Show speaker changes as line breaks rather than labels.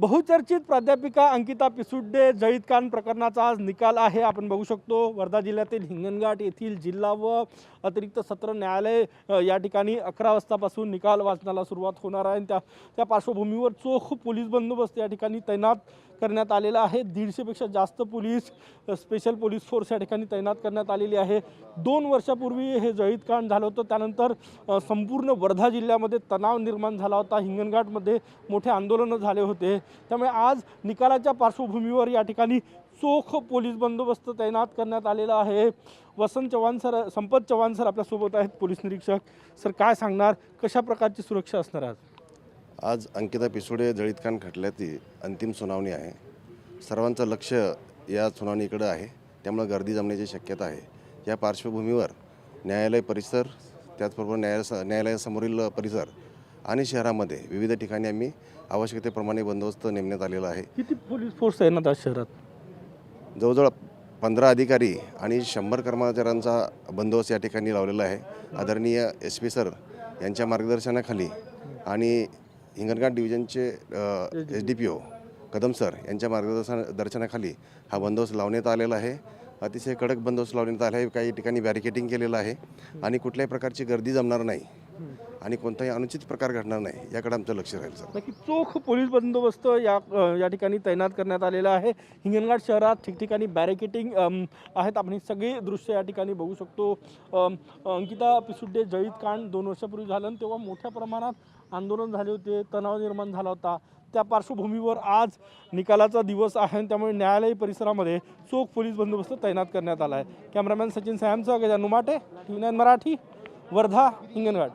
बहुचर्चित प्राध्यापिका अंकिता पिसुड्डे जळीत प्रकरणाचा आज निकाल आहे. आपण बघू शकतो वर्धा जिल्ह्यातील हिंगणघाट येथील जिल्हा व अतिरिक्त सत्र न्यायालय या ठिकाणी अकरा वाजतापासून निकाल वाचनाला सुरुवात होणार आहे. आणि त्या त्या पार्श्वभूमीवर चोख पोलीस बंदोबस्त या ठिकाणी तैनात करण्यात आलेला आहे. दीडशेपेक्षा जास्त पोलीस स्पेशल पोलीस फोर्स या ठिकाणी तैनात करण्यात आलेली आहे. दोन वर्षापूर्वी हे जळीतकांड झालं होतं. त्यानंतर संपूर्ण वर्धा जिल्ह्यामध्ये तणाव निर्माण झाला होता. हिंगणघाटमध्ये मोठे आंदोलनं झाले होते. त्यामुळे आज निकालाच्या पार्श्वभूमीवर या ठिकाणी चोख पोलीस बंदोबस्त तैनात करण्यात आलेला आहे. वसंत चव्हाण सर संपत चव्हाण सर आपल्यासोबत आहेत पोलीस निरीक्षक. सर काय सांगणार? कशा प्रकारची सुरक्षा असणार आज?
आज अंकिता पिसोडे जळीतखान खटल्याची अंतिम सुनावणी आहे. सर्वांचं लक्ष या सुनावणीकडे आहे. त्यामुळे गर्दी जमण्याची शक्यता आहे. या पार्श्वभूमीवर न्यायालय परिसर त्याचबरोबर न्यायालय न्यायालयासमोरील परिसर आणि शहरामध्ये विविध ठिकाणी आम्ही आवश्यकतेप्रमाणे बंदोबस्त नेमण्यात आलेला आहे.
किती पोलीस फोर्स तैनात आज शहरात?
जवळजवळ पंधरा अधिकारी आणि शंभर कर्मचाऱ्यांचा बंदोबस्त या ठिकाणी लावलेला आहे. आदरणीय एस पी सर यांच्या मार्गदर्शनाखाली आणि Hinganghat डिव्हिजनचे S D P O Kadam sir यांच्या मार्गदर्शन दर्शनाखाली हा बंदोबस्त लावण्यात आलेला आहे. अतिशय कडक बंदोबस्त लावण्यात आला आहे. काही ठिकाणी बॅरिकेटिंग केलेलं आहे आणि कुठल्याही प्रकारची गर्दी जमणार नाही. आणि कोणताही अनुचित प्रकार घडणार नाही याकडे आमचं लक्ष राहील सर.
नक्की चोख पोलीस बंदोबस्त या या ठिकाणी तैनात करण्यात आलेला आहे. हिंगणघाट शहरात ठिकठिकाणी बॅरिकेटिंग आहेत. आपण ही सगळी दृश्य या ठिकाणी बघू शकतो. अंकिता पिसुड्डे जळीत कांड दोन वर्षापूर्वी झालं आणि तेव्हा मोठ्या प्रमाणात आंदोलन झाले होते तणाव निर्माण झाला होता. त्या पार्श्वभूमीवर आज निकालाचा दिवस आहे आणि त्यामुळे न्यायालय परिसरामध्ये चोख पोलीस बंदोबस्त तैनात करण्यात आला आहे. कॅमेरामॅन सचिन सॅमचा गजान टी नाईन मराठी. वर्धा हिंगणघाट.